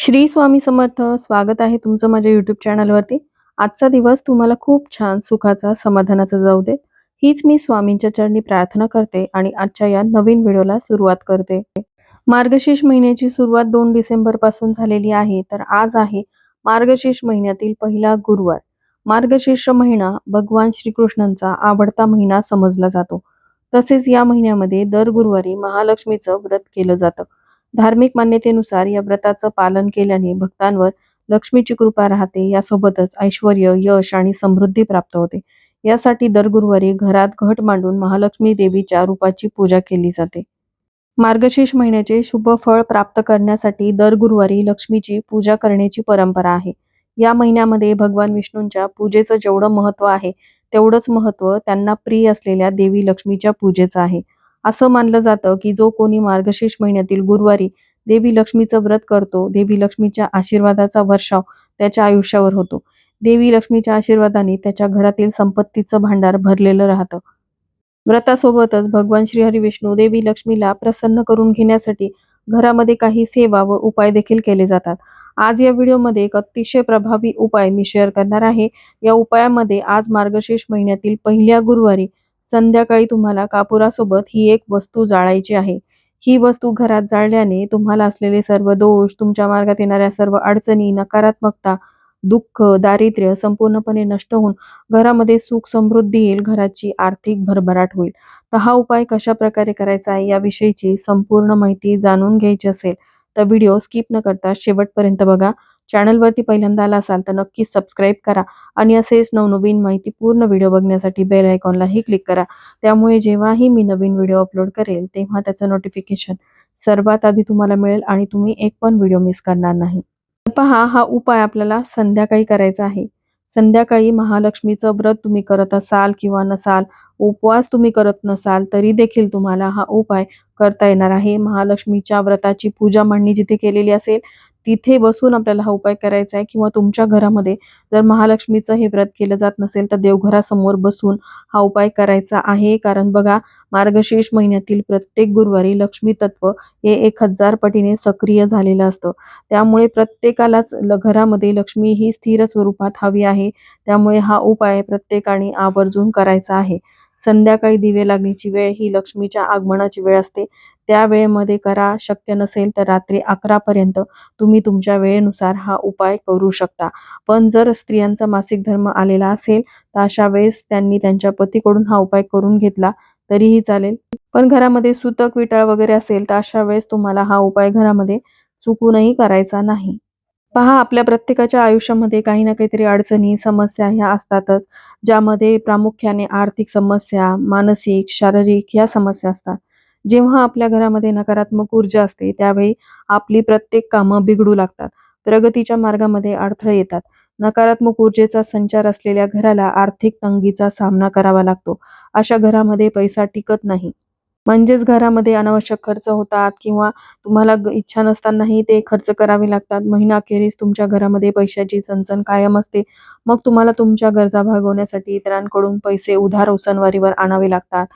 श्री स्वामी समर्थ स्वागत आहे तुमचं माझ्या युट्यूब चॅनलवरती आजचा दिवस तुम्हाला खूप छान सुखाचा समाधानाचा जाऊ दे हीच मी स्वामींच्या चरणी प्रार्थना करते आणि आजच्या या नवीन व्हिडिओला सुरुवात करते. मार्गशीर्ष महिन्याची सुरुवात दोन डिसेंबरपासून झालेली आहे तर आज आहे मार्गशीर्ष महिन्यातील पहिला गुरुवार. मार्गशीर्ष महिना भगवान श्रीकृष्णांचा आवडता महिना समजला जातो. तसेच या महिन्यामध्ये दर गुरुवारी महालक्ष्मीचं व्रत केलं जातं. धार्मिक मान्यतेनुसार या व्रताचं पालन केल्याने भक्तांवर लक्ष्मीची कृपा राहते. यासोबतच ऐश्वर यश आणि समृद्धी प्राप्त होते. यासाठी दर गुरुवारी घरात घट मांडून महालक्ष्मी देवीच्या रूपाची पूजा केली जाते. मार्गशीर्ष महिन्याचे शुभ फळ प्राप्त करण्यासाठी दर गुरुवारी लक्ष्मीची पूजा करण्याची परंपरा आहे. या महिन्यामध्ये भगवान विष्णूंच्या पूजेचं जेवढं महत्त्व आहे तेवढंच महत्त्व त्यांना प्रिय असलेल्या देवी लक्ष्मीच्या पूजेचं आहे. असं मानलं जातं की जो कोणी मार्गशीर्ष महिन्यातील गुरुवारी देवी लक्ष्मीचं व्रत करतो देवी लक्ष्मीच्या आशीर्वादाचा वर्षाव त्याच्या आयुष्यावर होतो. देवी लक्ष्मीच्या आशीर्वादाने त्याच्या घरातील संपत्तीचं भांडार भरलेलं राहतं. व्रतासोबतच भगवान श्रीहरी विष्णू देवी लक्ष्मीला प्रसन्न करून घेण्यासाठी घरामध्ये काही सेवा व उपाय देखील केले जातात. आज या व्हिडिओमध्ये एक अतिशय प्रभावी उपाय मी शेअर करणार आहे. या उपायामध्ये आज मार्गशीर्ष महिन्यातील पहिल्या गुरुवारी संध्याकाळी तुम्हाला कापुरासोबत ही एक वस्तू जाळायची आहे. ही वस्तू घरात जाळल्याने तुम्हाला असलेले सर्व दोष तुमच्या मार्गात येणाऱ्या सर्व अडचणी नकारात्मकता दुःख दारिद्र्य संपूर्णपणे नष्ट होऊन घरामध्ये सुख समृद्धी येईल घराची आर्थिक भरभराट होईल. तर हा उपाय कशा प्रकारे करायचा आहे याविषयीची संपूर्ण माहिती जाणून घ्यायची असेल तर व्हिडिओ स्किप न करता शेवटपर्यंत बघा. चॅनलवरती पहिल्यांदा आला असाल तर नक्की सबस्क्राईब करा आणि असेच नवनवीन माहिती पूर्ण व्हिडिओ बघण्यासाठी बेल आयकॉनलाही क्लिक करा. त्यामुळे जेव्हाही मी नवीन व्हिडिओ अपलोड करेल तेव्हा त्याचं नोटिफिकेशन सर्वात आधी तुम्हाला मिळेल आणि तुम्ही एक पण व्हिडिओ मिस करणार नाही. पहा हा उपाय आपल्याला संध्याकाळी करायचा आहे. संध्याकाळी महालक्ष्मीचं व्रत तुम्ही करत असाल किंवा नसाल उपवास तुम्ही करत नसाल तरी देखील तुम्हाला हा उपाय करता येणार आहे. महालक्ष्मीच्या व्रताची पूजा मांडणी जिथे केलेली असेल तिथे बसून आपल्याला हा उपाय करायचा आहे किंवा तुमच्या घरामध्ये जर महालक्ष्मीचं हे व्रत केलं जात नसेल तर देवघरासमोर बसून हा उपाय करायचा आहे. कारण बघा मार्गशीर्ष महिन्यातील प्रत्येक गुरुवारी लक्ष्मी तत्व हे एक हजार पटीने सक्रिय झालेलं असतं. त्यामुळे प्रत्येकालाच घरामध्ये लक्ष्मी ही स्थिर स्वरूपात हवी आहे. त्यामुळे हा उपाय प्रत्येकाने आवर्जून करायचा आहे. संध्याकाळी दिवे लागण्याची वेळ ही लक्ष्मीच्या आगमनाची वेळ असते. त्या वेळेमध्ये करा. शक्य नसेल तर रात्री अकरापर्यंत तुम्ही तुमच्या वेळेनुसार हा उपाय करू शकता. पण जर स्त्रियांचा मासिक धर्म आलेला असेल तर अशा वेळेस त्यांनी त्यांच्या पतीकडून हा उपाय करून घेतला तरीही चालेल. पण घरामध्ये सुतक विटाळ वगैरे असेल तर अशा वेळेस तुम्हाला हा उपाय घरामध्ये चुकूनही करायचा नाही. पहा आपल्या प्रत्येकाच्या आयुष्यामध्ये काही ना काहीतरी अडचणी समस्या ह्या असतातच ज्यामध्ये प्रामुख्याने आर्थिक समस्या मानसिक शारीरिक ह्या समस्या असतात. जेव्हा आपल्या घरामध्ये नकारात्मक ऊर्जा असते त्यावेळी आपली प्रत्येक कामं बिघडू लागतात. प्रगतीच्या मार्गामध्ये अडथळे येतात. नकारात्मक ऊर्जेचा संचार असलेल्या घराला आर्थिक तंगीचा सामना करावा लागतो. अशा घरामध्ये पैसा टिकत नाही. म्हणजेच घरामध्ये अनावश्यक खर्च होतात किंवा तुम्हाला इच्छा नसतानाही ते खर्च करावे लागतात. महिना अखेरीस तुमच्या घरामध्ये पैशाची चणचण कायम असते. मग तुम्हाला तुमच्या गरजा भागवण्यासाठी इतरांकडून पैसे उधार उसनवारीवर आणावे लागतात.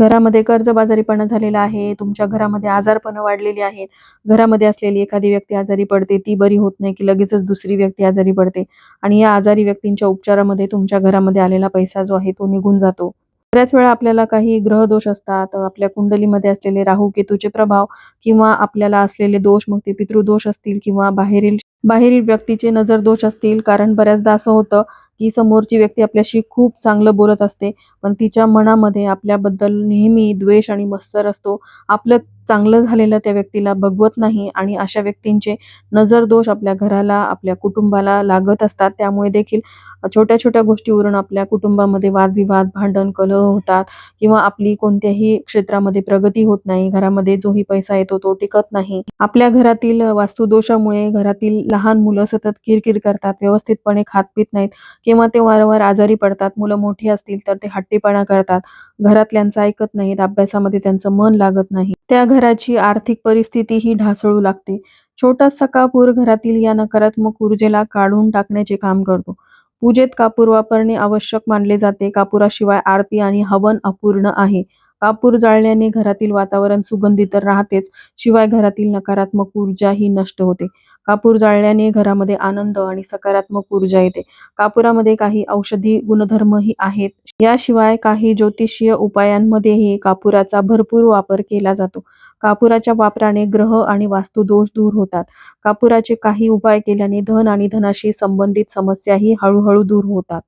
घरामध्ये कर्जबाजारीपणा झालेला आहे तुमच्या घरामध्ये आजारपणं वाढलेली आहेत घरामध्ये असलेली एखादी व्यक्ती आजारी पडते ती बरी होत नाही की लगेचच दुसरी व्यक्ती आजारी पडते आणि या आजारी व्यक्तींच्या उपचारामध्ये तुमच्या घरामध्ये आलेला पैसा जो आहे तो निघून जातो. बऱ्याच वेळा आपल्याला काही ग्रहदोष असतात आपल्या कुंडलीमध्ये असलेले राहू केतूचे प्रभाव किंवा आपल्याला असलेले दोष मग ते पितृदोष असतील किंवा बाहेरील बाहेरील व्यक्तीचे नजर दोष असतील कारण बऱ्याचदा असं होतं की समोरची व्यक्ती आपल्याशी खूप चांगलं बोलत असते पण तिच्या मनामध्ये आपल्याबद्दल नेहमी द्वेष आणि मत्सर असतो. आपलं चांगलं झालेलं त्या व्यक्तीला बघवत नाही आणि अशा व्यक्तींचे नजर दोष आपल्या घराला आपल्या कुटुंबाला लागत असतात. त्यामुळे देखील छोट्या छोट्या गोष्टीवरून आपल्या कुटुंबामध्ये वादविवाद भांडण कलह होतात किंवा आपली कोणत्याही क्षेत्रामध्ये प्रगती होत नाही. घरामध्ये जोही पैसा येतो तो टिकत नाही. आपल्या घरातील वास्तुदोषामुळे घरातील लहान मुलं सतत किरकिर करतात व्यवस्थितपणे खात पित नाहीत किंवा ते वारंवार आजारी पडतात. मुलं मोठी असतील तर ते हट्टीपणा करतात. घरातल्यांचं ऐकत नाहीत अभ्यासामध्ये त्यांचं मन लागत नाही. त्या घराची आर्थिक परिस्थिती ही ढासळू लागते. छोटासा कापूर घरातील या नकारात्मक ऊर्जेला काढून टाकण्याचे काम करतो. पूजेत कापूर वापरणे आवश्यक मानले जाते. कापुराशिवाय आरती आणि हवन अपूर्ण आहे. कापूर जाळल्याने घरातील वातावरण सुगंधी तर राहतेच शिवाय घरातील नकारात्मक ऊर्जा ही नष्ट होते. कापूर जाळल्याने घरामध्ये आनंद आणि सकारात्मक ऊर्जा येते. कापुरामध्ये काही औषधी गुणधर्मही आहेत. याशिवाय काही ज्योतिषीय उपायांमध्येही कापुराचा भरपूर वापर केला जातो. कापुराच्या वापराने ग्रह आणि वास्तु दोष दूर होतात. कापुराचे काही उपाय केल्याने धन आणि धनाशी संबंधित समस्याही हळूहळू दूर होतात.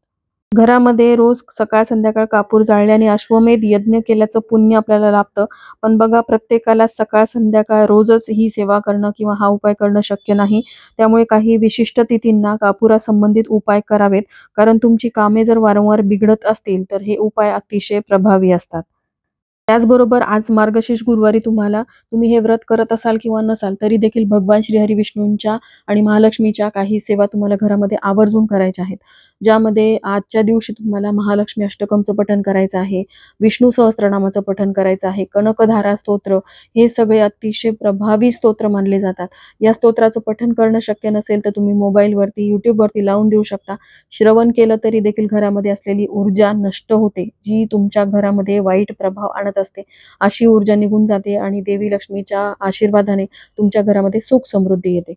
घरामध्ये रोज सकाळ संध्याकाळ कापूर जाळल्याने अश्वमेध यज्ञ केल्याचं पुण्य आपल्याला लाभतं. पण बघा प्रत्येकाला सकाळ संध्याकाळ रोजच ही सेवा करणं किंवा हा उपाय करणं शक्य नाही. त्यामुळे काही विशिष्ट तिथींना कापुरासंबंधित उपाय करावेत. कारण तुमची कामे जर वारंवार बिघडत असतील तर हे उपाय अतिशय प्रभावी असतात. त्याचबरोबर आज मार्गशीर्ष गुरुवारी तुम्हाला तुम्ही हे व्रत करत असाल किंवा नसाल तरी देखील भगवान श्री हरी विष्णूंच्या आणि महालक्ष्मीच्या काही सेवा तुम्हाला घरामध्ये आवर्जून करायच्या आहेत. ज्यामध्ये आजच्या दिवशी तुम्हाला महालक्ष्मी अष्टकमचं पठण करायचं आहे विष्णू सहस्त्रनामाचं पठण करायचं आहे कनकधारा स्तोत्र हे सगळे अतिशय प्रभावी स्तोत्र मानले जातात. या स्तोत्राचं पठण करणं शक्य नसेल तर तुम्ही मोबाईलवरती यूट्यूबवरती लावून देऊ शकता. श्रवण केलं तरी देखील घरामध्ये असलेली ऊर्जा नष्ट होते जी तुमच्या घरामध्ये वाईट प्रभाव आणत असते. अशी ऊर्जा निघून जाते आणि देवी लक्ष्मीच्या आशीर्वादाने तुमच्या घरामध्ये सुख समृद्धी येते.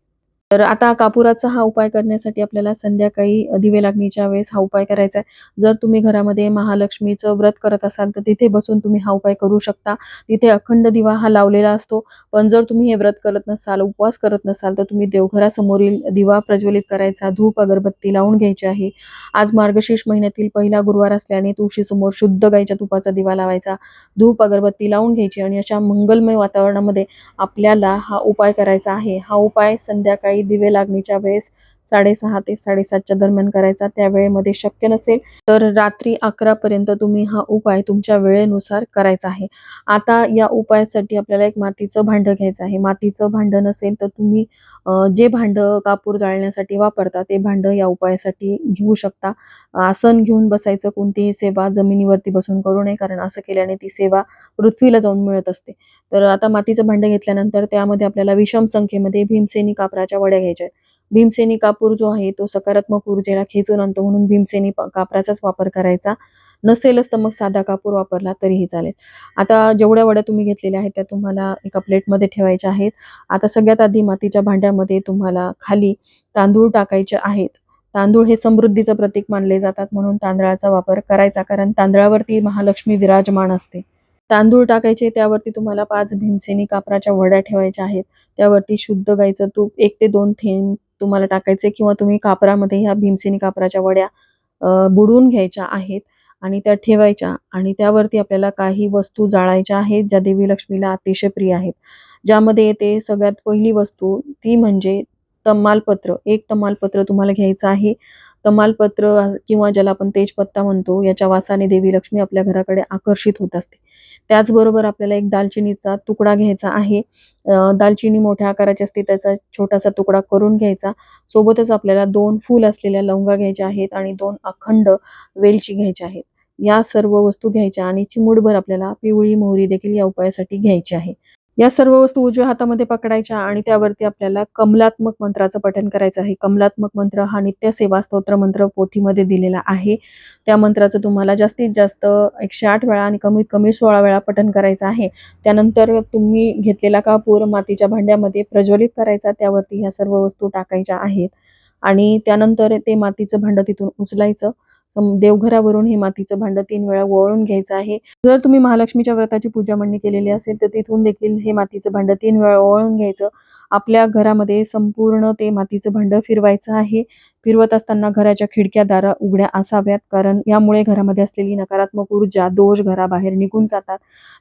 तर आता कापुराचा हा उपाय करण्यासाठी आपल्याला संध्याकाळी दिवे लागणीच्या वेळेस हा उपाय करायचा आहे. जर तुम्ही घरामध्ये महालक्ष्मीचं व्रत करत असाल तर तिथे बसून तुम्ही हा उपाय करू शकता. तिथे अखंड दिवा हा लावलेला असतो. पण जर तुम्ही हे व्रत करत नसाल उपवास करत नसाल तर तुम्ही देवघरासमोरील दिवा प्रज्वलित करायचा धूप अगरबत्ती लावून घ्यायची आहे. आज मार्गशीर्ष महिन्यातील पहिला गुरुवार असल्याने तुळशीसमोर शुद्ध गाईच्या तुपाचा दिवा लावायचा धूप अगरबत्ती लावून घ्यायची आणि अशा मंगलमय वातावरणामध्ये आपल्याला हा उपाय करायचा आहे. हा उपाय संध्याकाळी दिवे लागणीच्या वेळेस साडेसहा ते साडेसातच्या दरम्यान करायचा त्या वेळेमध्ये शक्य नसेल तर रात्री अकरा पर्यंत तुम्ही हा उपाय तुमच्या वेळेनुसार करायचा आहे. आता या उपायासाठी आपल्याला एक मातीचं भांडं घ्यायचं आहे. मातीचं भांडं नसेल तर तुम्ही जे भांडं कापूर जाळण्यासाठी वापरता ते भांडं या उपायासाठी घेऊ शकता. आसन घेऊन बसायचं कोणतीही सेवा जमिनीवरती बसून करू नये कारण असं केल्याने ती सेवा पृथ्वीला जाऊन मिळत असते. तर आता मातीचं भांडं घेतल्यानंतर त्यामध्ये आपल्याला विषम संख्येमध्ये भीमसेनी कापराच्या वड्या घ्यायच्या आहेत. भीमसेनी कापूर जो आहे तो सकारात्मक ऊर्जेला खेचून आणतो म्हणून भीमसेनी कापराचाच वापर करायचा. नसेलच तर मग साधा कापूर वापरला तरीही चालेल. आता जेवढ्या वड्या तुम्ही घेतलेल्या आहेत त्या तुम्हाला एका प्लेटमध्ये ठेवायच्या आहेत. आता सगळ्यात आधी मातीच्या भांड्यामध्ये तुम्हाला खाली तांदूळ टाकायचे आहेत. तांदूळ हे समृद्धीचं प्रतीक मानले जातात म्हणून तांदळाचा वापर करायचा कारण तांदळावरती महालक्ष्मी विराजमान असते. तांदूळ टाकायचे त्यावरती तुम्हाला पाच भीमसेनी कापराच्या वड्या ठेवायच्या आहेत. त्यावरती शुद्ध गाईचं तूप एक ते दोन थेंब तुम्हाला टाकायचे किंवा तुम्ही कापरामध्ये ह्या भीमसेनी कापराच्या वड्या बुडवून घ्यायच्या आहेत आणि त्या ठेवायच्या आणि त्यावरती आपल्याला काही वस्तू जाळायच्या आहेत ज्या देवी लक्ष्मीला अतिशय प्रिय आहेत. ज्यामध्ये येते सगळ्यात पहिली वस्तू ती म्हणजे तमालपत्र. एक तमालपत्र तुम्हाला घ्यायचं आहे. तमालपत्र किंवा ज्याला आपण तेजपत्ता म्हणतो याच्या वासाने देवी लक्ष्मी आपल्या घराकडे आकर्षित होत असते. त्याचबरोबर आपल्याला एक दालचिनीचा तुकडा घ्यायचा आहे. दालचिनी मोठ्या आकाराची असते त्याचा छोटासा तुकडा करून घ्यायचा. सोबतच आपल्याला दोन फूल असलेल्या लवंगा घ्यायच्या आहेत आणि दोन अखंड वेलची घ्यायच्या आहेत. या सर्व वस्तू घ्यायच्या आणि चिमूडभर आपल्याला पिवळी मोहरी देखील या उपायासाठी घ्यायची आहे. या सर्व वस्तू उजव्या हातामध्ये पकडायच्या आणि त्यावरती आपल्याला कमलात्मक मंत्राचं पठण करायचं आहे. कमलात्मक मंत्र हा नित्य सेवा स्तोत्र मंत्र पोथीमध्ये दिलेला आहे. त्या मंत्राचं तुम्हाला जास्तीत जास्त एकशे आठ वेळा आणि कमीत कमी सोळा वेळा पठण करायचं आहे. त्यानंतर तुम्ही घेतलेला कापूर मातीच्या भांड्यामध्ये प्रज्वलित करायचा त्यावरती ह्या सर्व वस्तू टाकायच्या आहेत. आणि त्यानंतर ते मातीचं भांडं तिथून उचलायचं. देवघरावरून हे मातीचं भांडं तीन वेळा वळून घ्यायचं आहे. जर तुम्ही महालक्ष्मीच्या व्रताची पूजा म्हणणी केलेली असेल तर तिथून देखील हे मातीचं भांडं तीन वेळा वळून घ्यायचं. आपल्या घरामध्ये संपूर्ण ते मातीचं भांडं फिरवायचं आहे. फिरवत असताना घराच्या खिडक्या दारा उघड्या असाव्यात कारण यामुळे घरामध्ये असलेली नकारात्मक ऊर्जा दोष घराबाहेर निघून जातात.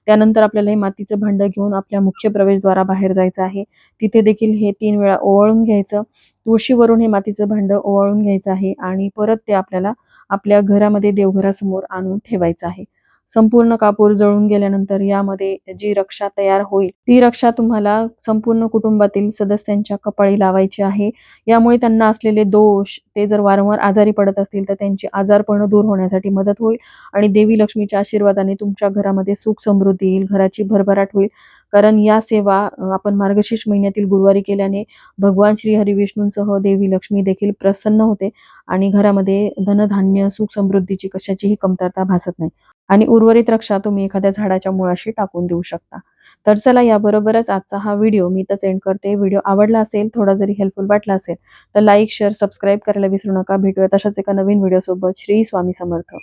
त्यानंतर आपल्याला हे मातीचं भांडं घेऊन आपल्या मुख्य प्रवेशद्वाराबाहेर जायचं आहे. तिथे देखील हे तीन वेळा ओवाळून घ्यायचं. तुळशीवरून हे मातीचं भांडं ओवाळून घ्यायचं आहे आणि परत ते आपल्याला आपल्या घरामध्ये देवघरासमोर आणून ठेवायचं आहे. संपूर्ण कापूर जळून गेल्यानंतर यामध्ये जी रक्षा तयार होईल ती रक्षा तुम्हाला संपूर्ण कुटुंबातील सदस्यांच्या कपाळी लावायची आहे. यामुळे त्यांना असलेले दोष ते जर वारंवार आजारी पडत असतील तर त्यांची आजारपणं दूर होण्यासाठी मदत होईल आणि देवी लक्ष्मीच्या आशीर्वादाने तुमच्या घरामध्ये सुख समृद्धी येईल घराची भरभराट होईल. कारण या सेवा आपण मार्गशीर्ष महिन्यातील गुरुवारी केल्याने भगवान श्री हरिविष्णूंसह देवी लक्ष्मी देखील प्रसन्न होते आणि घरामध्ये धनधान्य सुख समृद्धीची कशाचीही कमतरता भासत नाही. आणि उर्वरित रक्षा तुम्ही एखाद्या झाडाच्या मुळाशी टाकून देऊ शकता. तर चला याबरोबरच आजचा हा व्हिडिओ मी तर एंड करते. व्हिडिओ आवडला असेल थोडा जरी हेल्पफुल वाटला असेल तर लाईक शेअर सबस्क्राईब करायला विसरू नका. भेटूया तशाच एका नवीन व्हिडिओसोबत. श्री स्वामी समर्थ.